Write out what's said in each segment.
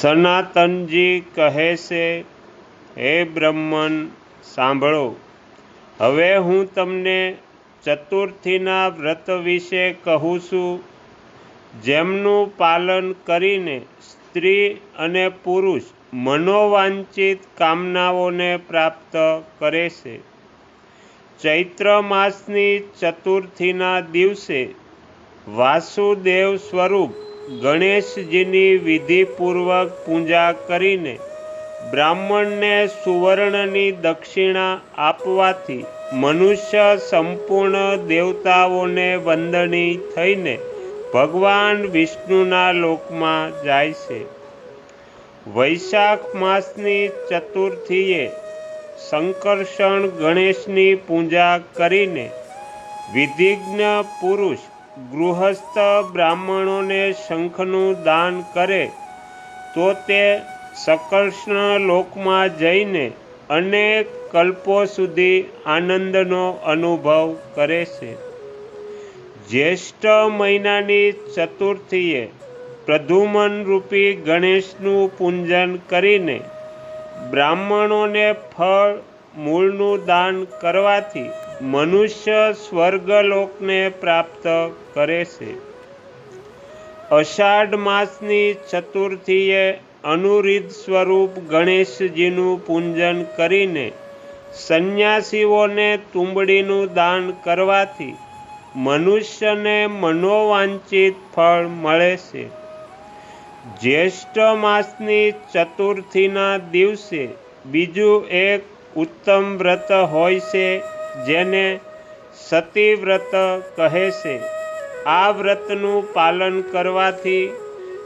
સનાતનજી કહે છે, હે બ્રહ્મન, સાંભળો. હવે હું તમને ચતુર્થીના વ્રત વિશે કહું છું. જેમનું પાલન કરીને સ્ત્રી અને પુરુષ મનોવાંછિત કામનાઓને પ્રાપ્ત કરે છે. ચૈત્ર માસની ચતુર્થીના દિવસે વાસુદેવ સ્વરૂપ ગણેશજીની વિધિપૂર્વક પૂજા કરીને બ્રાહ્મણને સુવર્ણની દક્ષિણા આપવાથી મનુષ્ય સંપૂર્ણ દેવતાઓને વંદની થઈને ભગવાન વિષ્ણુના લોકમાં જાય છે. વૈશાખ માસની ચતુર્થીએ સંકર્ષણ ગણેશની પૂજા કરીને વિધિજ્ઞ પુરુષ ગૃહસ્થ બ્રાહ્મણોને શંખનું દાન કરે, તો તે સકર્ષણ લોકમાં જઈને અનેક કલ્પો સુધી આનંદનો અનુભવ કરે છે. જ્યેષ્ઠ મહિનાની ચતુર્થીએ પ્રધુમન રૂપી ગણેશનું પૂજન કરીને બ્રાહ્મણોને ફળ, મૂળનું દાન કરવાથી મનુષ્ય સ્વર્ગલોકને પ્રાપ્ત કરે છે. અષાઢ માસની ચતુર્થીએ અનુરિધ સ્વરૂપ ગણેશજીનું પૂજન કરીને સંન્યાસીઓને તુંબડીનું દાન કરવાથી મનુષ્યને મનોવાંછિત ફળ મળે છે. જ્યેષ્ઠ માસની ચતુર્થીના દિવસે બીજું એક ઉત્તમ વ્રત હોય છે જેને સતી વ્રત કહે છે. આ વ્રતનું પાલન કરવાથી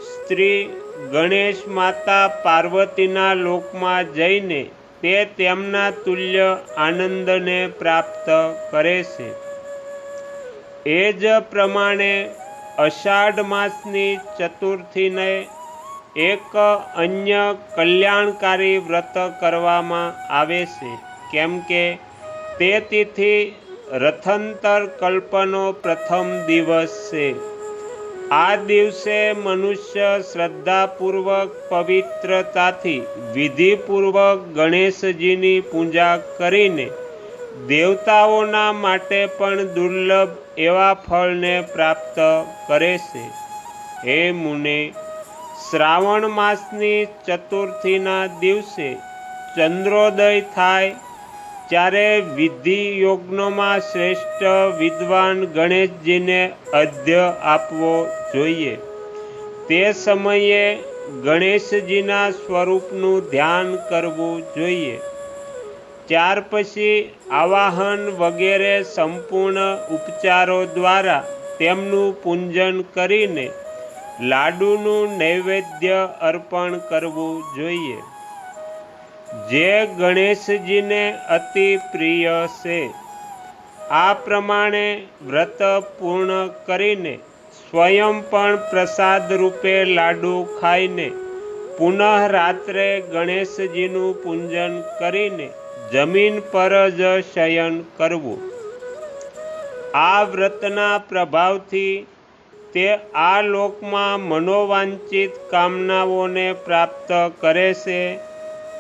સ્ત્રી ગણેશ માતા પાર્વતીના લોકમાં જઈને તે તેમના તુલ્ય આનંદને પ્રાપ્ત કરે છે. એ જ પ્રમાણે અષાઢ માસની ચતુર્થીને એક અન્ય કલ્યાણકારી વ્રત કરવામાં આવે છે. કેમ કે તે તિથિ રથંતર કલ્પનો પ્રથમ દિવસ છે. આ દિવસે મનુષ્ય શ્રદ્ધાપૂર્વક પવિત્રતાથી વિધિપૂર્વક ગણેશજીની પૂજા કરીને દેવતાઓના માટે પણ દુર્લભ એવા ફળને પ્રાપ્ત કરે છે. હે મુને, શ્રાવણ માસની ચતુર્થીના દિવસે ચંદ્રોદય થાય ત્યારે વિધિ યજ્ઞમાં શ્રેષ્ઠ વિદ્વાન ગણેશજીને અધ્ય આપવો જોઈએ. તે સમયે ગણેશજીના સ્વરૂપનું ધ્યાન કરવું જોઈએ. ત્યાર પછી આવાહન વગેરે સંપૂર્ણ ઉપચારો દ્વારા તેમનું પૂજન કરીને લાડુનું નૈવેદ્ય અર્પણ કરવું જોઈએ. જે ગણેશજીને અતિ પ્રિય છે. આ પ્રમાણે વ્રત પૂર્ણ કરીને સ્વયં પણ પ્રસાદ રૂપે લાડુ ખાઈને પુનઃ રાત્રે ગણેશજીનું પૂજન કરીને જમીન પર જ શયન કરવું. આ વ્રતના પ્રભાવથી તે આ લોકમાં મનોવાંછિત કામનાઓને પ્રાપ્ત કરે છે.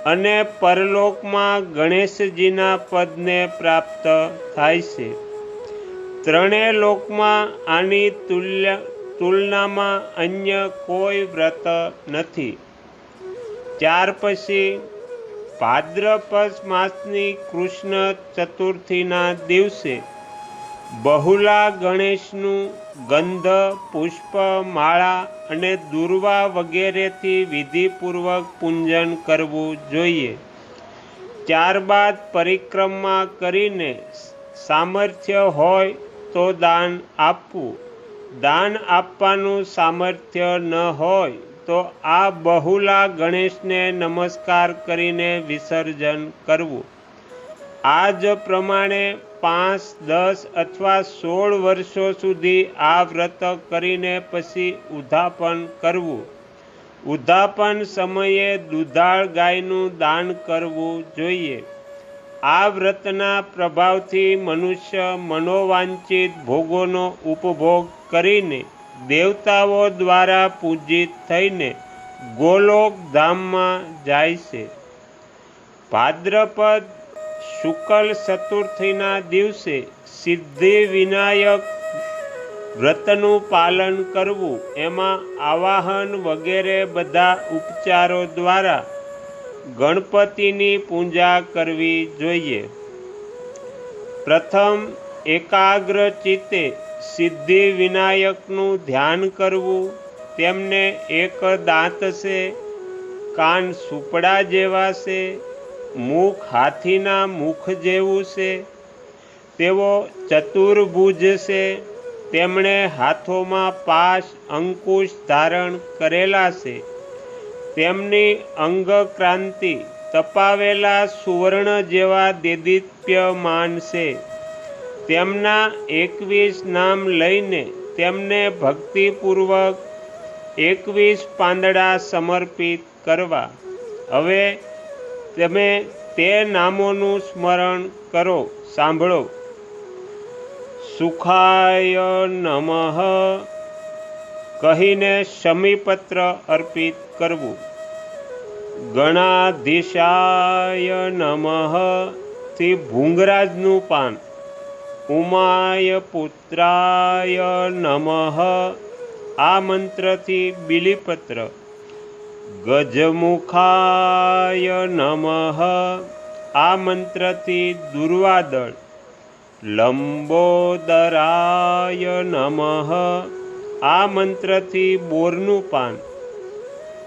અને પરલોકમાં ગણેશજીના પદને પ્રાપ્ત થાય છે. ત્રણેય લોકમાં આની તુલ્ય, તુલનામાં અન્ય કોઈ વ્રત નથી. ત્યાર પછી ભાદ્રપદ માસની કૃષ્ણ ચતુર્થીના દિવસે બહુલા ગણેશનું ગંધ, પુષ્પ, માળા અને દુર્વા વગેરેથી વિધિપૂર્વક પૂજન કરવું જોઈએ. ત્યારબાદ પરિક્રમા કરીને સામર્થ્ય હોય તો દાન આપવું. દાન આપવાનું સામર્થ્ય ન હોય તો આ બહુલા ગણેશને નમસ્કાર કરીને વિસર્જન કરવું. આ જ પ્રમાણે પાંચ, દસ અથવા સોળ વર્ષો સુધી આ વ્રત કરીને પછી ઉદ્ધાપન કરવું. ઉદ્ધાપન સમયે દુધાળ ગાયનું દાન કરવું જોઈએ. આ વ્રતના પ્રભાવથી મનુષ્ય મનોવાંછિત ભોગોનો ઉપભોગ કરીને દેવતાઓ દ્વારા પૂજિત થઈને ગોલોક ધામમાં જાય છે. ભાદ્રપદ શુક્લ ચતુર્થીના દિવસે સિદ્ધિ વિનાયક વ્રતનું પાલન કરવું. એમાં આવાહન વગેરે બધા ઉપચારો દ્વારા ગણપતિની પૂજા કરવી જોઈએ. પ્રથમ, એકાગ્ર ચિત્તે સિદ્ધિ વિનાયકનું ધ્યાન કરવું. તેમને એક દાંત છે, કાન સુપડા જેવા છે મુખ હાથીના મુખ જેવું છે. તેઓ ચતુર્ભુજ છે. તેમણે હાથોમાં પાશ અંકુશ ધારણ કરેલા છે. તેમની અંગક્રાંતિ તપાવેલા સુવર્ણ જેવા દેદીપ્યમાન છે. તેમના એકવીસ નામ લઈને તેમને ભક્તિપૂર્વક એકવીસ પાંદડા સમર્પિત કરવા. હવે તમે તે નામોનું સ્મરણ કરો, સાંભળો. સુખાય નમઃ કહીને શમીપત્ર અર્પિત કરવું. ગણાધીશાય નમઃ થી ભૂંગરાજનું પાન. ઉમાય પુત્રાય નમઃ આ મંત્રથી બિલીપત્ર ગજમુખાય નમઃ. આ મંત્રથી દુર્વાદળ લંબોદરાય નમઃ. આ મંત્રથી બોરનું પાન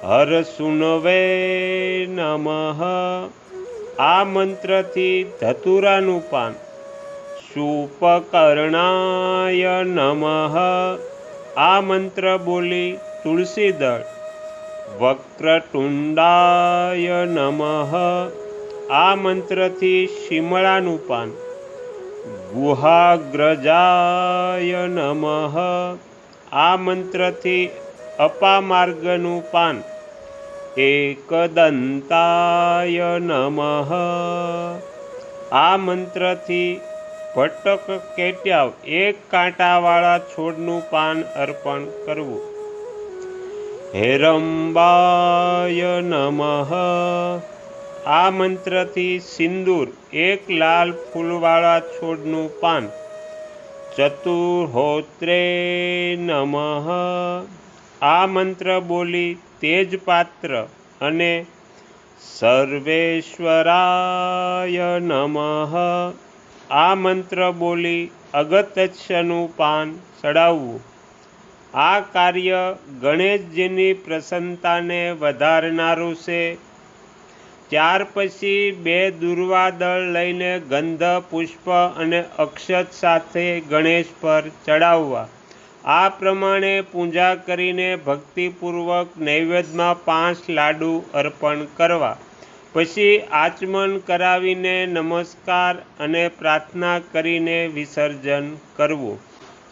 હરસુનવે નમઃ. આ મંત્રથી ધતુરાનું પાન સુપકર્ણાય નમઃ. આ મંત્ર બોલી તુલસીદળ વક્રતુંડાય નમઃ. આ મંત્રથી શિમળાનું પાન ગુહાગ્રજાય નમઃ. આ મંત્રથી અપામાર્ગનું પાન એકદંતાય નમઃ. આ મંત્રથી ભટક કેટ્યાવ. એક કાંટાવાળા છોડનું પાન અર્પણ કરવું. હેરંબાય નમઃ. આ મંત્રથી સિંદૂર, એક લાલ ફૂલવાળા છોડનું પાન. ચતુર્હોત્રે નમઃ. આ મંત્ર બોલી તેજપાત્ર અને સર્વેશ્વરાય નમઃ. આ મંત્ર બોલી અગત્યનું પાન ચડાવવું આ કાર્ય ગણેશજીની પ્રસન્નતાને વધારનારું છે. ત્યાર પછી બે દુર્વાદળ લઈને ગંધ, પુષ્પ અને અક્ષત સાથે ગણેશ પર ચડાવવા. આ પ્રમાણે પૂજા કરીને ભક્તિપૂર્વક નૈવેદ્યમાં પાંચ લાડુ અર્પણ કરવા. પછી આચમન કરાવીને નમસ્કાર અને પ્રાર્થના કરીને વિસર્જન કરવું.